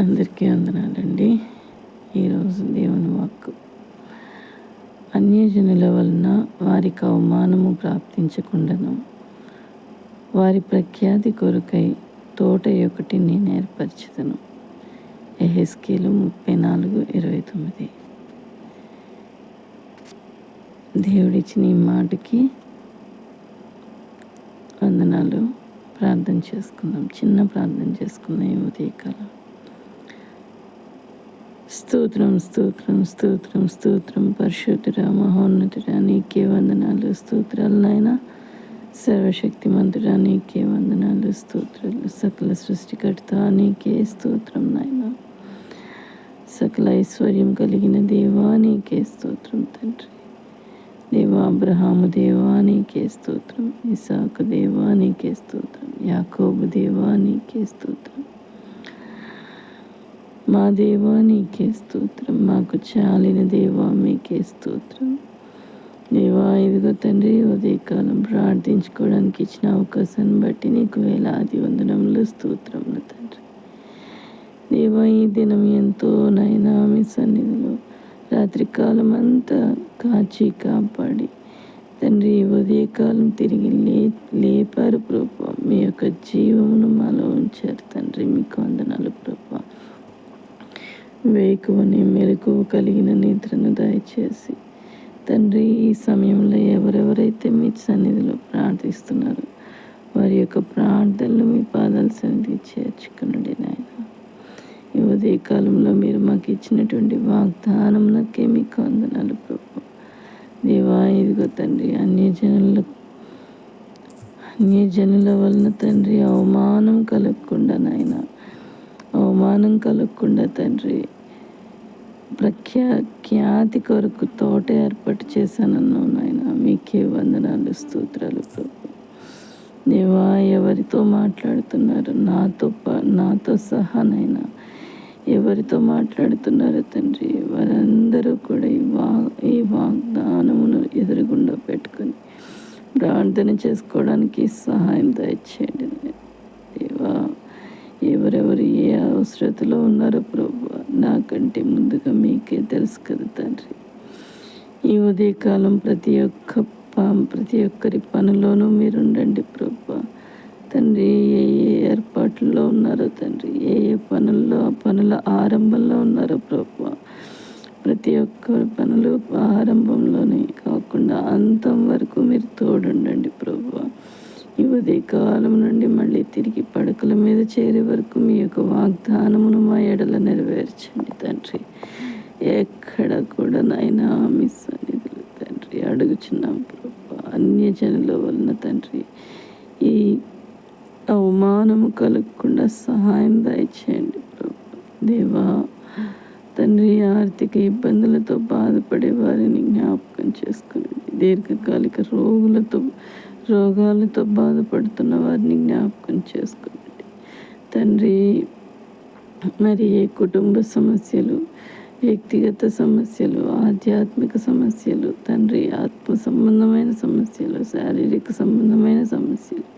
అందరికీ వందనాలండి. ఈరోజు దేవుని వాక్కు. అన్యజనుల వలన వారికి అవమానము ప్రాప్తించకుండాను. వారి ప్రఖ్యాతి కొరకై తోట ఒకటి నేను ఏర్పరచుదను. ఎహెస్కేలు ముప్పై నాలుగు ఇరవై తొమ్మిది. దేవుడిచ్చిన ఈ మాటకి వందనాలు. ప్రార్థన చేసుకుందాం. చిన్న ప్రార్థన చేసుకుందాం ఈ ఉదయకాలం. స్తోత్రం స్తోత్రం స్తోత్రం స్తోత్రం. పరిశుద్ధుర మహోన్నతుడ నీకే వందనాలు స్తోత్రాలు నాయన. సర్వశక్తిమంతుడా నీకే వందనాలు స్తోత్రాలు. సకల సృష్టికర్త నీకే స్తోత్రం నాయన. సకల ఐశ్వర్యం కలిగిన దేవా నీకే స్తోత్రం తండ్రి. దేవా అబ్రహాము దేవా నీకే స్తోత్రం. ఇసాకు దేవా నీకే స్తోత్రం. యాకోబు దేవా నీకే స్తోత్రం. మా దేవా నీకే స్తోత్రం. మాకు చాలిన దేవా మీకే స్తోత్రం. దేవా ఇదిగో తండ్రి ఉదయకాలం ప్రార్థించుకోవడానికి ఇచ్చిన అవకాశాన్ని బట్టి నీకు వేలాది వందనములు స్తోత్రములు తండ్రి. దేవా ఈ దినం ఎంతో నైనా మీ సన్నిధిలో రాత్రికాలం అంతా కాచి కాపాడి తండ్రి ఉదయకాలం తిరిగి లే లేపారు ప్రభు. మీ యొక్క జీవమును మాలో ఉంచారు తండ్రి. మీకు వందనాలు ప్రభు. వేకువని మెలకువ కలిగిన నిద్రను దయచేసి. తండ్రి ఈ సమయంలో ఎవరెవరైతే మీ సన్నిధిలో ప్రార్థిస్తున్నారు వారి యొక్క ప్రార్థనలు మీ పాదాల సన్నిధి చేర్చుకున్నాడు నాయన. ఈ ఉదయకాలంలో మీరు మాకు ఇచ్చినటువంటి వాగ్దానంకే మీకు వందనాలు ప్రభు. దేవా ఇదిగో తండ్రి అన్యజనుల అన్యజనుల వలన తండ్రి అవమానం కలగకుండా నాయన అవమానం కలగకుండా తండ్రి ప్రఖ్యా ఖ్యాతి కొరకు తోట ఏర్పాటు చేశానన్నా నాయన. మీకే వందనాలు స్తోత్రాలు ప్రభు. దేవా ఎవరితో మాట్లాడుతున్నారు నాతో నాతో సహానైనా ఎవరితో మాట్లాడుతున్నారు తండ్రి వారందరూ కూడా ఈ వా ఈ వాగ్దానమును ఎదురుగుండా పెట్టుకొని ప్రార్థన చేసుకోవడానికి సహాయం దయచేయండి దేవా ఎవరెవరు ఏ అవసరతలో ఉన్నారో ప్రభు నాకంటే ముందుగా మీకే తెలుసు కదా తండ్రి. ఈ ఉదయకాలం ప్రతి ఒక్క ప్రతి ఒక్కరి పనిలోనూ మీరు ఉండండి ప్రభు. తండ్రి ఏ ఏ ఏర్పాట్లలో ఉన్నారో తండ్రి ఏ ఏ పనుల్లో ఆ పనుల ఆరంభంలో ఉన్నారో ప్రభు. ప్రతి ఒక్క పనులు ఆరంభంలోనే కాకుండా అంతం వరకు మీరు తోడుండండి ప్రభు. ఈ ఉదయకాలం నుండి మళ్ళీ తిరిగి పడకల మీద చేరే వరకు మీ యొక్క వాగ్దానమును మా ఎడల నెరవేర్చండి తండ్రి. ఎక్కడ కూడా నైనా మీ సన్నిధులు తండ్రి అడుగుచున్నాం ప్రభా. అన్య జనుల వలన తండ్రి ఈ అవమానము కలగకుండా సహాయం దయచేయండి ప్రభా. దేవా తండ్రి ఆర్థిక ఇబ్బందులతో బాధపడే వారిని జ్ఞాపకం చేసుకునండి. దీర్ఘకాలిక రోగులతో రోగాలతో బాధపడుతున్న వారిని జ్ఞాపకం చేసుకోండి. తండ్రి మరి ఏ కుటుంబ సమస్యలు వ్యక్తిగత సమస్యలు ఆధ్యాత్మిక సమస్యలు తండ్రి ఆత్మ సంబంధమైన సమస్యలు శారీరక సంబంధమైన సమస్యలు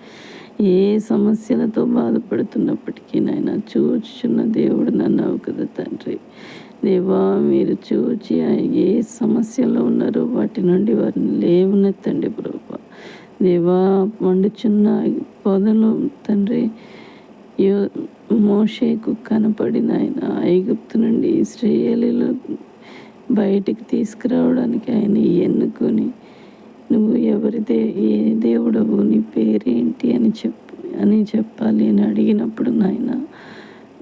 ఏ సమస్యలతో బాధపడుతున్నప్పటికీ నాయన చూచుచున్న దేవుడు నన్ను కదా తండ్రి. దేవా మీరు చూచి ఏ సమస్యలో ఉన్నారో వాటి నుండి వారిని లేవనెత్తండి ప్రభా. దేవా వండుచున్న పొదలు తండ్రి. యో మోషేకు కనపడిన ఆయన ఐగుప్తు నుండి ఇస్రాయేలీలో బయటికి తీసుకురావడానికి ఆయన ఎన్నుకొని నువ్వు ఎవరి దే ఏ దేవుడవు? నీ పేరేంటి అని చెప్పు అని చెప్పాలి అని అడిగినప్పుడు నాయన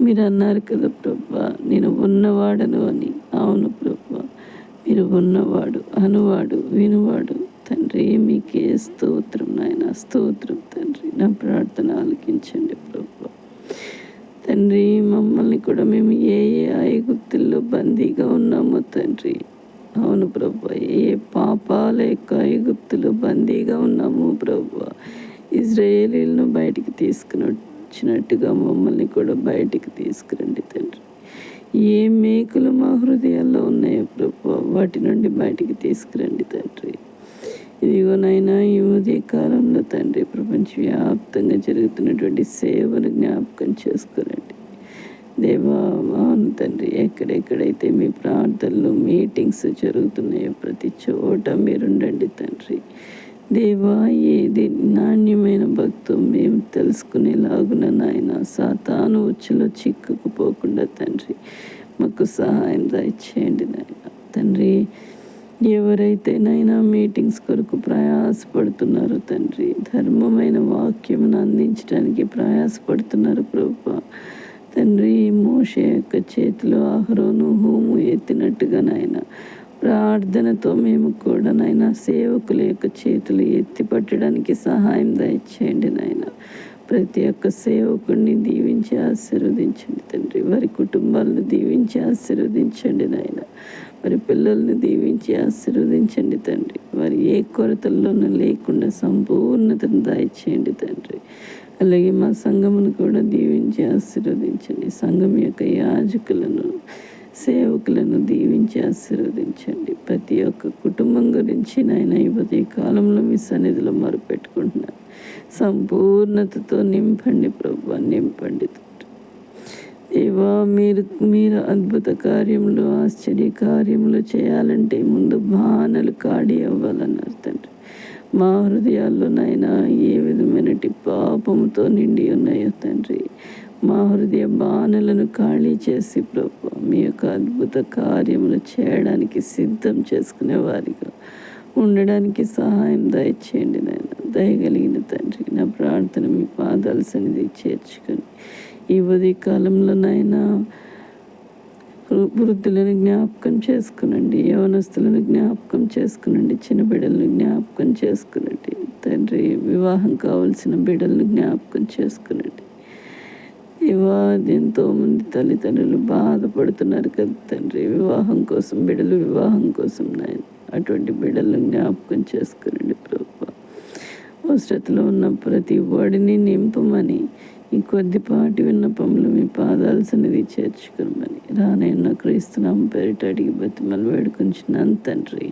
మీరు అన్నారు కదా ప్రభా నేను ఉన్నవాడను అని. అవును ప్రభా మీరు ఉన్నవాడు అనువాడు వినువాడు తండ్రి మీకే స్తోత్రం నాయన స్తోత్రం తండ్రి. నా ప్రార్థన ఆలకించండి ప్రభు. తండ్రి మమ్మల్ని కూడా మేము ఏ ఏ ఐగుప్తుల్లో బందీగా ఉన్నామో తండ్రి. అవును ప్రభు ఏ పాపాల యొక్క ఐగుప్తులు బందీగా ఉన్నాము ప్రభు. ఇజ్రాయేలీలను బయటికి తీసుకుని వచ్చినట్టుగా మమ్మల్ని కూడా బయటికి తీసుకురండి తండ్రి. ఏ మేకులు మా హృదయాల్లో ఉన్నాయో ప్రభు వాటి నుండి బయటికి తీసుకురండి తండ్రి. ఇదిగోనైనా ఈ ఉదయ కాలంలో తండ్రి ప్రపంచవ్యాప్తంగా జరుగుతున్నటువంటి సేవను జ్ఞాపకం చేసుకోనండి. దేవా అవును తండ్రి ఎక్కడెక్కడైతే మీ ప్రార్థనలు మీటింగ్స్ జరుగుతున్నాయో ప్రతి చోట మీరుండండి తండ్రి. దేవా ఏది నాణ్యమైన భక్తం మేము తెలుసుకునేలాగున నాయన సాతాను ఉచ్చులో చిక్కుకుపోకుండా తండ్రి మాకు సహాయం దయచేయండి నాయన. తండ్రి ఎవరైతే నైనా మీటింగ్స్ కొరకు ప్రయాసపడుతున్నారో తండ్రి. ధర్మమైన వాక్యమును అందించడానికి ప్రయాసపడుతున్నారు ప్రభు. తండ్రి మోష యొక్క చేతిలో ఆహ్రోను హోము ఎత్తినట్టుగా నాయన ప్రార్థనతో మేము కూడా నాయన సేవకుల యొక్క చేతులు ఎత్తి పట్టడానికి సహాయం దయచేయండి నాయన. ప్రతి ఒక్క సేవకుడిని దీవించి ఆశీర్వదించండి తండ్రి. వారి కుటుంబాలను దీవించి ఆశీర్వదించండి నాయన. వారి పిల్లల్ని దీవించి ఆశీర్వదించండి తండ్రి. వారి ఏ కొరతల్లోనూ లేకుండా సంపూర్ణతను దాయిచేయండి తండ్రి. అలాగే మా సంఘమును కూడా దీవించి ఆశీర్వదించండి. సంఘం యొక్క యాజకులను సేవకులను దీవించి ఆశీర్వదించండి. ప్రతి ఒక్క కుటుంబం గురించి నాయన ఈ కాలంలో మీ సన్నిధిలో మరుపెట్టుకుంటున్నాను. సంపూర్ణతతో నింపండి ప్రభు నింపండి దేవా మీరు మీరు అద్భుత కార్యములు ఆశ్చర్య కార్యములు చేయాలంటే ముందు బాణలు కాడి అవ్వాలన్నారు తండ్రి మా హృదయాల్లోనైనా ఏ విధమైనటి పాపముతో నిండి ఉన్నాయో తండ్రి. మా హృదయ బాణలను ఖాళీ చేసి ప్రభు మీ యొక్క అద్భుత కార్యములు చేయడానికి సిద్ధం చేసుకునే వారిగా ఉండడానికి సహాయం దయచేయండి నాయన. దయగలిగిన తండ్రి నా ప్రార్థన మీ పాదాల సన్నిధి చేర్చుకొని ఈ ఉదయ కాలంలో నాయన వృద్ధులను జ్ఞాపకం చేసుకునండి యవనస్తులను జ్ఞాపకం చేసుకునండి చిన్న బిడ్డలను జ్ఞాపకం చేసుకునండి తండ్రి వివాహం కావలసిన బిడ్డలను జ్ఞాపకం చేసుకునండి. ఇవా ఎంతోమంది తల్లిదండ్రులు బాధపడుతున్నారు కదా తండ్రి వివాహం కోసం బిడ్డలు వివాహం కోసం నాయన అటువంటి బిడ్డలను జ్ఞాపకం చేసుకునండి ప్రభు. అవసరతలో ఉన్న ప్రతి వాడిని నింపమని ఈ కొద్దిపాటి విన్నపములు మీ పాదాల సన్నిధి చేర్చుకోమని రానైనా క్రీస్తునామ పేరిట అడిగి బతిమలు వేడుకుంటున్నాను తండ్రి.